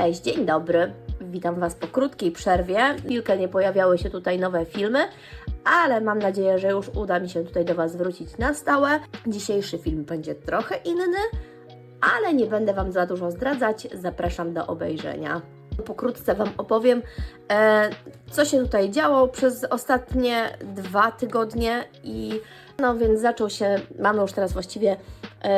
Cześć, dzień dobry. Witam Was po krótkiej przerwie. Chwilkę nie pojawiały się tutaj nowe filmy, ale mam nadzieję, że już uda mi się tutaj do Was wrócić na stałe. Dzisiejszy film będzie trochę inny, ale nie będę Wam za dużo zdradzać. Zapraszam do obejrzenia. Pokrótce Wam opowiem, e, co się tutaj działo przez ostatnie dwa tygodnie i no więc zaczął się, mamy już teraz właściwie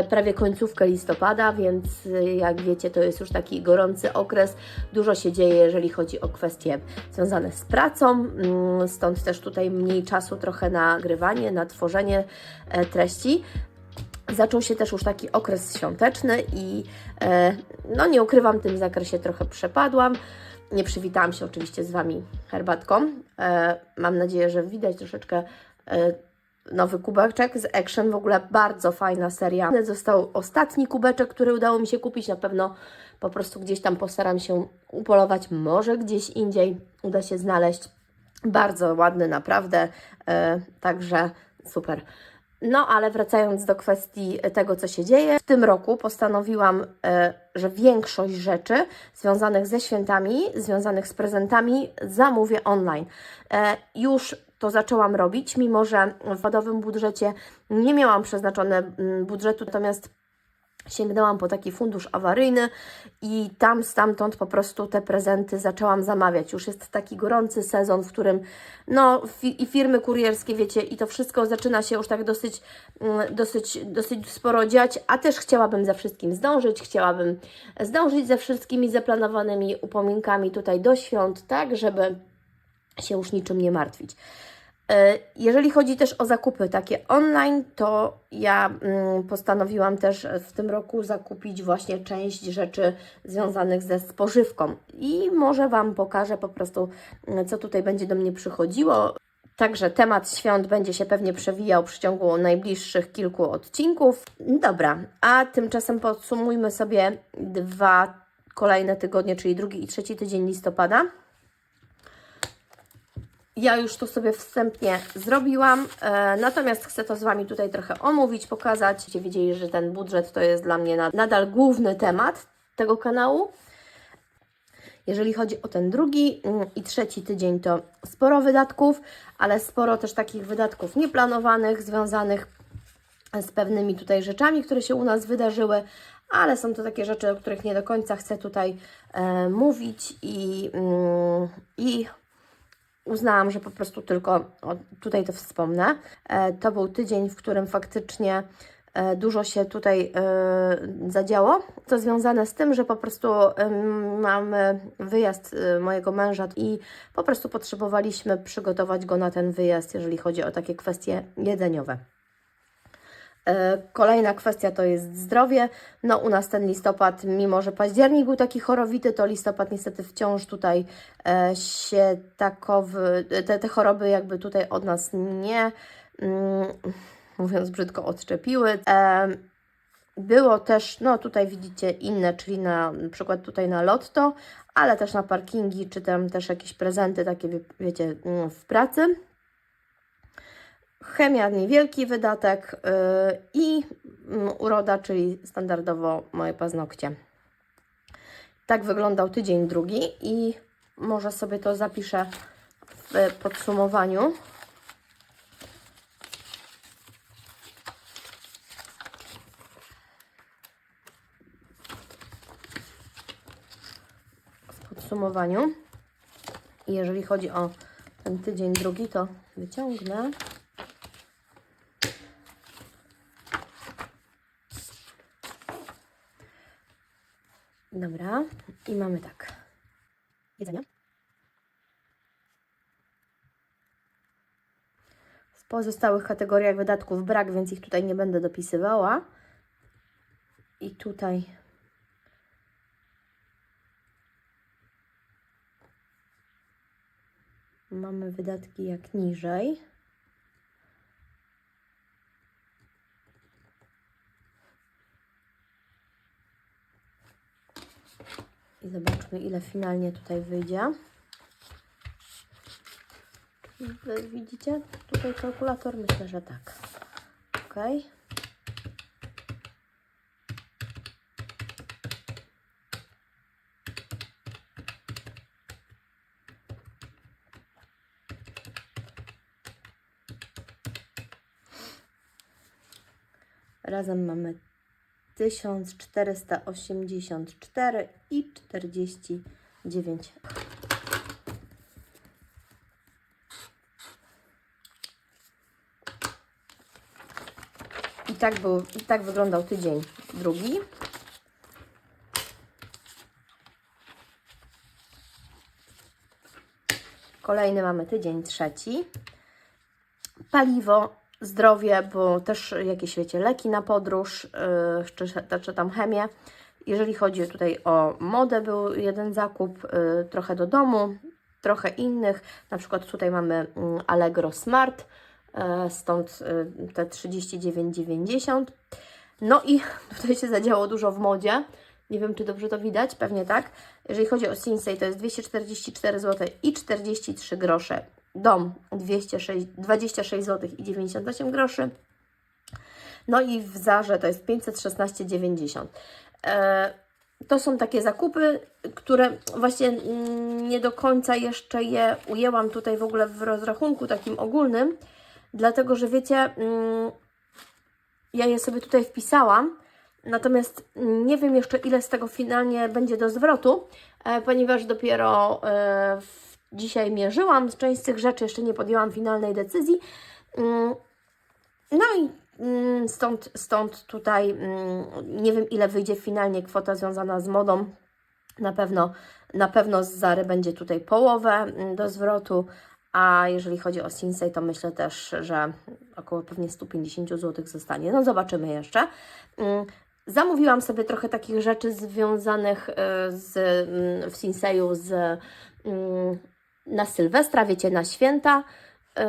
prawie końcówkę listopada, więc e, jak wiecie, to jest już taki gorący okres. Dużo się dzieje, jeżeli chodzi o kwestie związane z pracą, mm, stąd też tutaj mniej czasu trochę na grywanie, na tworzenie e, treści. Zaczął się też już taki okres świąteczny i e, no nie ukrywam, w tym zakresie trochę przepadłam. Nie przywitałam się oczywiście z Wami herbatką. E, mam nadzieję, że widać troszeczkę e, nowy kubeczek z Action. W ogóle bardzo fajna seria. Został ostatni kubeczek, który udało mi się kupić. Na pewno po prostu gdzieś tam postaram się upolować. Może gdzieś indziej uda się znaleźć. Bardzo ładny, naprawdę. E, także super. No, ale wracając do kwestii tego, co się dzieje, w tym roku postanowiłam, e, że większość rzeczy związanych ze świętami, związanych z prezentami, zamówię online. E, Już to zaczęłam robić, mimo że w wadowym budżecie nie miałam przeznaczone mm, budżetu, natomiast sięgnęłam po taki fundusz awaryjny i tam stamtąd po prostu te prezenty zaczęłam zamawiać. Już jest taki gorący sezon, w którym no i firmy kurierskie, wiecie, i to wszystko zaczyna się już tak dosyć, mm, dosyć, dosyć sporo dziać, a też chciałabym za wszystkim zdążyć, chciałabym zdążyć ze wszystkimi zaplanowanymi upominkami tutaj do świąt, tak, żeby się już niczym nie martwić. E, Jeżeli chodzi też o zakupy takie online, to ja mm, postanowiłam też w tym roku zakupić właśnie część rzeczy związanych ze spożywką i może Wam pokażę po prostu, mm, co tutaj będzie do mnie przychodziło. Także temat świąt będzie się pewnie przewijał w ciągu najbliższych kilku odcinków. Dobra, a tymczasem podsumujmy sobie dwa kolejne tygodnie, czyli drugi i trzeci tydzień listopada. Ja już to sobie wstępnie zrobiłam, e, natomiast chcę to z Wami tutaj trochę omówić, pokazać. Będziecie wiedzieli, że ten budżet to jest dla mnie nad- nadal główny temat tego kanału. Jeżeli chodzi o ten drugi mm, i trzeci tydzień, to sporo wydatków, ale sporo też takich wydatków nieplanowanych, związanych z pewnymi tutaj rzeczami, które się u nas wydarzyły, ale są to takie rzeczy, o których nie do końca chcę tutaj e, mówić i, mm, i uznałam, że po prostu tylko tutaj to wspomnę. E, to był tydzień, w którym faktycznie e, dużo się tutaj e, zadziało. To związane z tym, że po prostu mamy wyjazd mojego męża i po prostu potrzebowaliśmy przygotować go na ten wyjazd, jeżeli chodzi o takie kwestie jedzeniowe. E, Kolejna kwestia to jest zdrowie. No u nas ten listopad, mimo że październik był taki chorowity, to listopad niestety wciąż tutaj e, się takowy, te, te choroby jakby tutaj od nas nie, mm, mówiąc brzydko, odczepiły. E, było też, no tutaj widzicie inne, czyli na, na przykład tutaj na lotto, ale też na parkingi, czy tam też jakieś prezenty takie, wie- wiecie, mm, w pracy. Chemia niewielki wydatek yy, i mm, uroda, czyli standardowo moje paznokcie. Tak wyglądał tydzień drugi i może sobie to zapiszę w podsumowaniu. W podsumowaniu. Jeżeli chodzi o ten tydzień drugi, to wyciągnę. Dobra, i mamy tak. Jedzenie. W pozostałych kategoriach wydatków brak, więc ich tutaj nie będę dopisywała. I tutaj mamy wydatki jak niżej. I zobaczmy, ile finalnie tutaj wyjdzie. Widzicie? Tutaj kalkulator myślę, że tak. Ok. Razem mamy 1484 i 49. I tak, był, I tak wyglądał tydzień drugi. Kolejny mamy tydzień trzeci. Paliwo, zdrowie, bo też jakieś, wiecie, leki na podróż, yy, czy, czy tam chemię. Jeżeli chodzi tutaj o modę, był jeden zakup, yy, trochę do domu, trochę innych. Na przykład tutaj mamy mm, Allegro Smart, yy, stąd yy, te 39,90. No i tutaj się zadziało dużo w modzie. Nie wiem, czy dobrze to widać, pewnie tak. Jeżeli chodzi o Sinsei, to jest 244 zł i 43 grosze. Dom 206, 26 zł i 98 groszy. No i w Zarze to jest 516,90. E, to są takie zakupy, które właśnie nie do końca jeszcze je ujęłam tutaj w ogóle w rozrachunku takim ogólnym, dlatego że wiecie, mm, ja je sobie tutaj wpisałam, natomiast nie wiem jeszcze ile z tego finalnie będzie do zwrotu, e, ponieważ dopiero e, w, dzisiaj mierzyłam część z tych rzeczy, jeszcze nie podjęłam finalnej decyzji. Mm, no i mm, stąd, stąd tutaj mm, nie wiem ile wyjdzie finalnie kwota związana z modą. Na pewno, na pewno z Zary będzie tutaj połowę do zwrotu, a jeżeli chodzi o Sinsei, to myślę też, że około pewnie 150 zł zostanie. No zobaczymy jeszcze. Zamówiłam sobie trochę takich rzeczy związanych y, z, w Sinseju z, na Sylwestra, wiecie, na święta. Y,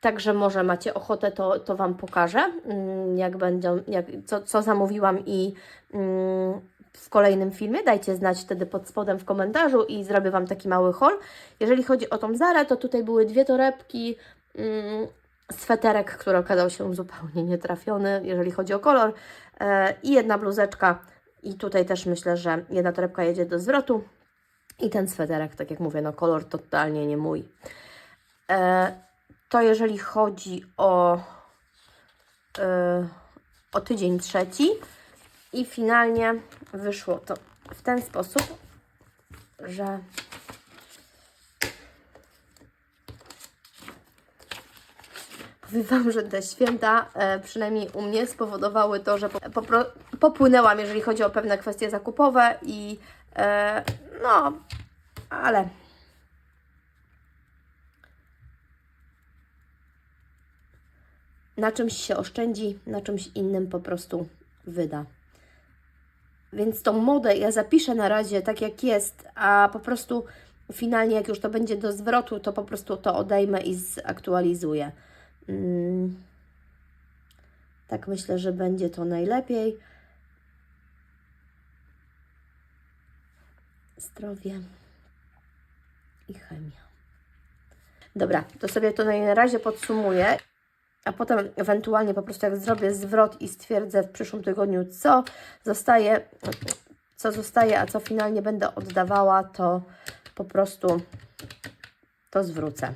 Także może macie ochotę, to, to Wam pokażę, mm, jak będą, jak, co, co zamówiłam i mm, w kolejnym filmie. Dajcie znać wtedy pod spodem w komentarzu i zrobię Wam taki mały haul. Jeżeli chodzi o tą Zarę, to tutaj były dwie torebki, mm, sweterek, który okazał się zupełnie nietrafiony, jeżeli chodzi o kolor e, i jedna bluzeczka i tutaj też myślę, że jedna torebka jedzie do zwrotu i ten sweterek, tak jak mówię, no kolor totalnie nie mój. E, to jeżeli chodzi o, e, o tydzień trzeci i finalnie wyszło to w ten sposób, że Powiem Wam, że te święta, e, przynajmniej u mnie, spowodowały to, że po, popro- popłynęłam, jeżeli chodzi o pewne kwestie zakupowe i e, no, ale na czymś się oszczędzi, na czymś innym po prostu wyda. Więc tą modę ja zapiszę na razie tak jak jest, a po prostu finalnie jak już to będzie do zwrotu, to po prostu to odejmę i zaktualizuję. Mm. Tak myślę, że będzie to najlepiej. Zdrowie i chemia. Dobra, to sobie to na razie podsumuję, a potem ewentualnie po prostu jak zrobię zwrot i stwierdzę w przyszłym tygodniu, co zostaje, co zostaje, a co finalnie będę oddawała, to po prostu to zwrócę.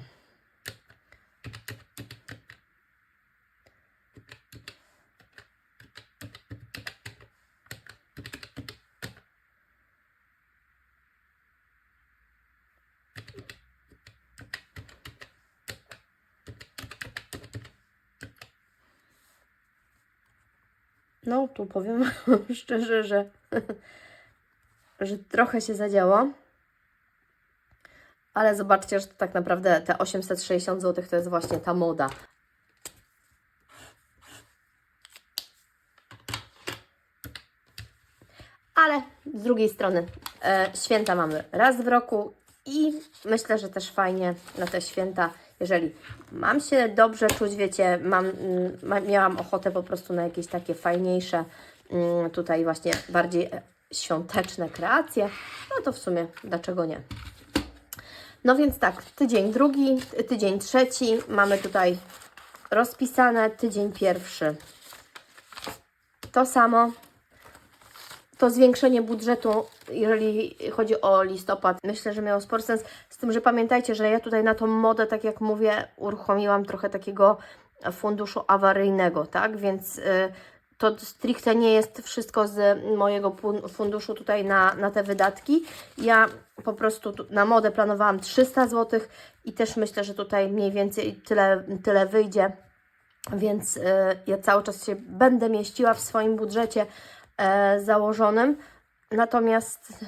No, tu powiem szczerze, że, że trochę się zadziało. Ale zobaczcie, że tak naprawdę te 860 zł to jest właśnie ta moda. Ale z drugiej strony e, święta mamy raz w roku i myślę, że też fajnie na te święta, jeżeli mam się dobrze czuć, wiecie, mam, mm, miałam ochotę po prostu na jakieś takie fajniejsze, mm, tutaj właśnie bardziej e, świąteczne kreacje, no to w sumie dlaczego nie. No więc tak, tydzień drugi, tydzień trzeci, mamy tutaj rozpisane, tydzień pierwszy. To samo, to zwiększenie budżetu, jeżeli chodzi o listopad, myślę, że miało sporo sens. Z tym, że pamiętajcie, że ja tutaj na tą modę, tak jak mówię, uruchomiłam trochę takiego funduszu awaryjnego, tak? Więc y, to stricte nie jest wszystko z mojego funduszu tutaj na, na te wydatki. Ja po prostu tu- na modę planowałam 300 zł i też myślę, że tutaj mniej więcej tyle, tyle wyjdzie, więc y, ja cały czas się będę mieściła w swoim budżecie założonym. Natomiast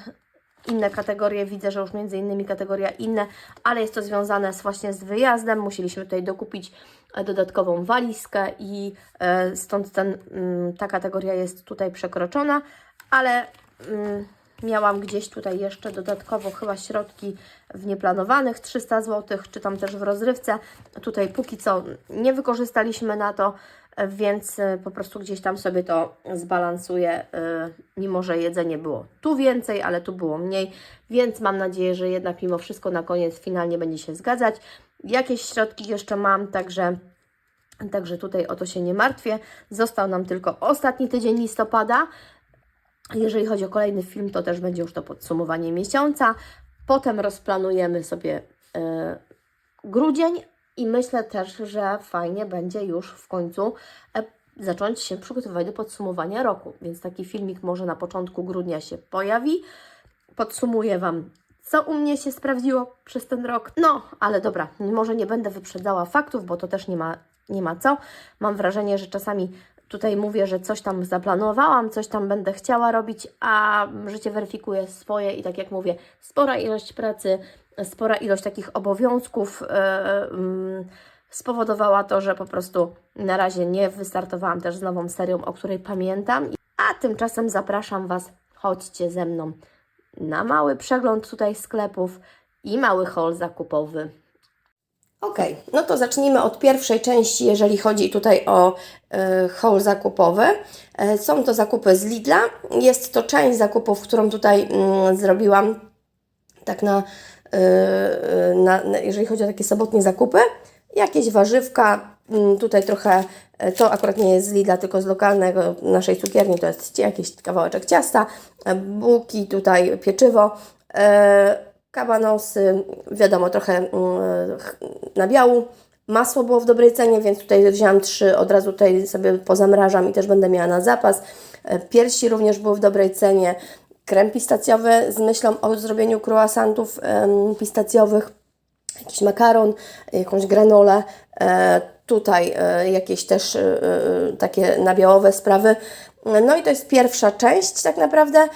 inne kategorie, widzę, że już między innymi kategoria inne, ale jest to związane z, właśnie z wyjazdem. Musieliśmy tutaj dokupić e, dodatkową walizkę i e, stąd ten, mm, ta kategoria jest tutaj przekroczona, ale mm, miałam gdzieś tutaj jeszcze dodatkowo chyba środki w nieplanowanych 300 zł, czy tam też w rozrywce. Tutaj póki co nie wykorzystaliśmy na to, e, więc e, po prostu gdzieś tam sobie to zbalansuję, e, mimo że jedzenie było tu więcej, ale tu było mniej, więc mam nadzieję, że jednak mimo wszystko na koniec finalnie będzie się zgadzać. Jakieś środki jeszcze mam, także Także tutaj o to się nie martwię. Został nam tylko ostatni tydzień listopada. Jeżeli chodzi o kolejny film, to też będzie już to podsumowanie miesiąca. Potem rozplanujemy sobie e, grudzień i myślę też, że fajnie będzie już w końcu e, zacząć się przygotowywać do podsumowania roku. Więc taki filmik może na początku grudnia się pojawi. Podsumuję Wam, co u mnie się sprawdziło przez ten rok. No, ale dobra, może nie będę wyprzedzała faktów, bo to też nie ma, nie ma co. Mam wrażenie, że czasami tutaj mówię, że coś tam zaplanowałam, coś tam będę chciała robić, a życie weryfikuje swoje i tak jak mówię, spora ilość pracy, spora ilość takich obowiązków yy, mm, spowodowała to, że po prostu na razie nie wystartowałam też z nową serią, o której pamiętam. A tymczasem zapraszam Was, chodźcie ze mną na mały przegląd tutaj sklepów i mały haul zakupowy. Ok, no to zacznijmy od pierwszej części, jeżeli chodzi tutaj o e, haul zakupowy. E, są to zakupy z Lidla. Jest to część zakupów, którą tutaj mm, zrobiłam tak na, e, na, na, jeżeli chodzi o takie sobotnie zakupy. Jakieś warzywka, mm, tutaj trochę, e, to akurat nie jest z Lidla, tylko z lokalnego naszej cukierni, to jest jakiś kawałeczek ciasta, e, bułki, tutaj pieczywo, e, kabanosy, wiadomo, trochę mm, nabiału. Masło było w dobrej cenie, więc tutaj wzięłam trzy, od razu tutaj sobie pozamrażam i też będę miała na zapas. Piersi również były w dobrej cenie. Krem pistacjowy z myślą o zrobieniu croissantów pistacjowych jakiś makaron, jakąś granolę, e, tutaj e, jakieś też e, takie nabiałowe sprawy. No i to jest pierwsza część tak naprawdę.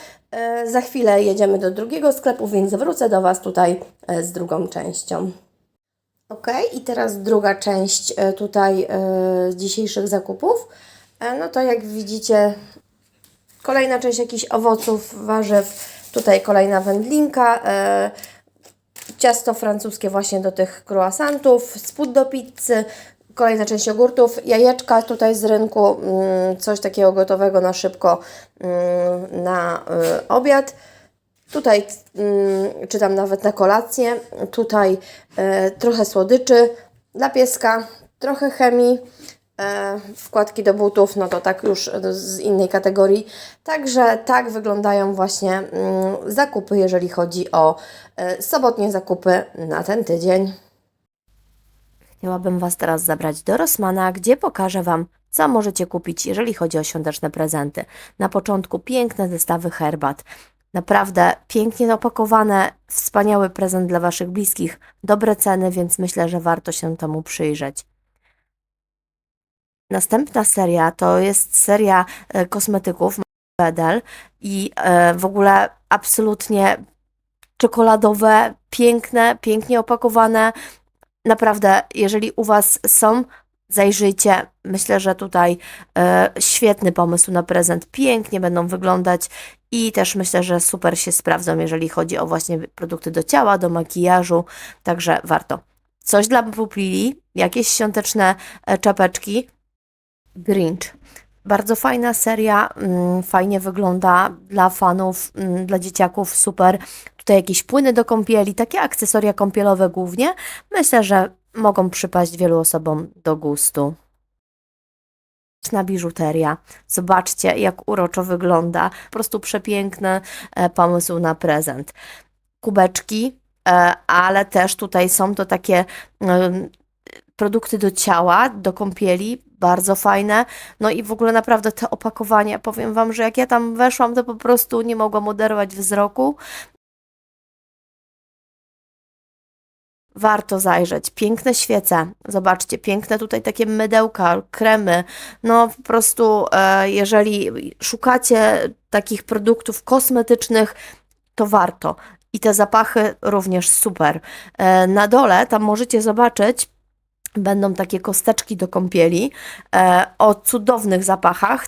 Za chwilę jedziemy do drugiego sklepu, więc wrócę do Was tutaj z drugą częścią. Ok, i teraz druga część tutaj dzisiejszych zakupów. No to jak widzicie, kolejna część jakichś owoców, warzyw, tutaj kolejna wędlinka, e, ciasto francuskie właśnie do tych croissantów, spód do pizzy, kolejna część jogurtów, jajeczka tutaj z rynku, mm, coś takiego gotowego na szybko mm, na y, obiad. Tutaj mm, czytam nawet na kolację, tutaj e, trochę słodyczy dla pieska, trochę chemii, wkładki do butów, no to tak już z innej kategorii. Także tak wyglądają właśnie mm, zakupy, jeżeli chodzi o e, sobotnie zakupy na ten tydzień. Chciałabym Was teraz zabrać do Rossmana, gdzie pokażę Wam, co możecie kupić, jeżeli chodzi o świąteczne prezenty. Na początku piękne zestawy herbat. Naprawdę pięknie opakowane, wspaniały prezent dla Waszych bliskich, dobre ceny, więc myślę, że warto się temu przyjrzeć. Następna seria to jest seria e, kosmetyków Bedel i e, w ogóle absolutnie czekoladowe, piękne, pięknie opakowane. Naprawdę, jeżeli u Was są, zajrzyjcie. Myślę, że tutaj e, świetny pomysł na prezent. Pięknie będą wyglądać i też myślę, że super się sprawdzą, jeżeli chodzi o właśnie produkty do ciała, do makijażu. Także warto. Coś dla pupili, jakieś świąteczne czapeczki. Grinch. Bardzo fajna seria, mm, fajnie wygląda dla fanów, mm, dla dzieciaków, super. Tutaj jakieś płyny do kąpieli, takie akcesoria kąpielowe głównie. Myślę, że mogą przypaść wielu osobom do gustu. Na biżuteria. Zobaczcie, jak uroczo wygląda. Po prostu przepiękny e, pomysł na prezent. Kubeczki, e, ale też tutaj są to takie em, produkty do ciała, do kąpieli, bardzo fajne. No i w ogóle naprawdę te opakowania, powiem Wam, że jak ja tam weszłam, to po prostu nie mogłam oderwać wzroku. Warto zajrzeć. Piękne świece. Zobaczcie, piękne tutaj takie mydełka, kremy. No po prostu, e, jeżeli szukacie takich produktów kosmetycznych, to warto. I te zapachy również super. E, na dole tam możecie zobaczyć, będą takie kosteczki do kąpieli e, o cudownych zapachach.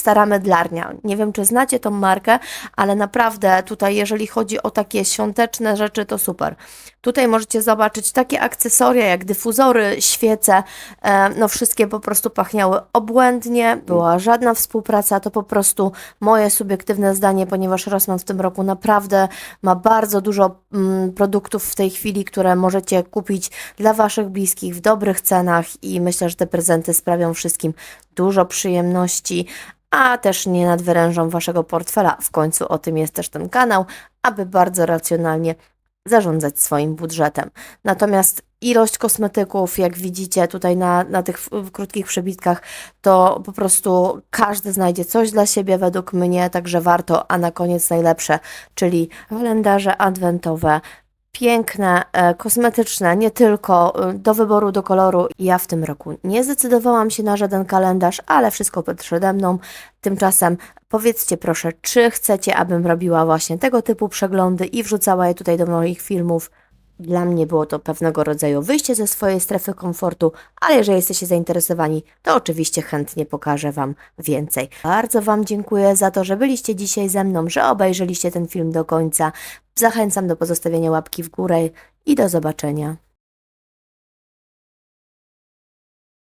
Stara Medlarnia. Nie wiem, czy znacie tą markę, ale naprawdę tutaj, jeżeli chodzi o takie świąteczne rzeczy, to super. Tutaj możecie zobaczyć takie akcesoria jak dyfuzory, świece, e, no wszystkie po prostu pachniały obłędnie, była żadna współpraca, to po prostu moje subiektywne zdanie, ponieważ Rossmann w tym roku naprawdę ma bardzo dużo mm, produktów w tej chwili, które możecie kupić dla Waszych bliskich w dobrych cenach i myślę, że te prezenty sprawią wszystkim dużo przyjemności, a też nie nadwyrężą Waszego portfela. W końcu o tym jest też ten kanał, aby bardzo racjonalnie zarządzać swoim budżetem. Natomiast ilość kosmetyków, jak widzicie tutaj na, na tych krótkich przebitkach, to po prostu każdy znajdzie coś dla siebie według mnie, także warto, a na koniec najlepsze, czyli kalendarze adwentowe, piękne, e, kosmetyczne, nie tylko e, do wyboru, do koloru. Ja w tym roku nie zdecydowałam się na żaden kalendarz, ale wszystko przede mną. Tymczasem powiedzcie proszę, czy chcecie, abym robiła właśnie tego typu przeglądy i wrzucała je tutaj do moich filmów. Dla mnie było to pewnego rodzaju wyjście ze swojej strefy komfortu, ale jeżeli jesteście zainteresowani, to oczywiście chętnie pokażę Wam więcej. Bardzo Wam dziękuję za to, że byliście dzisiaj ze mną, że obejrzeliście ten film do końca. Zachęcam do pozostawienia łapki w górę i do zobaczenia.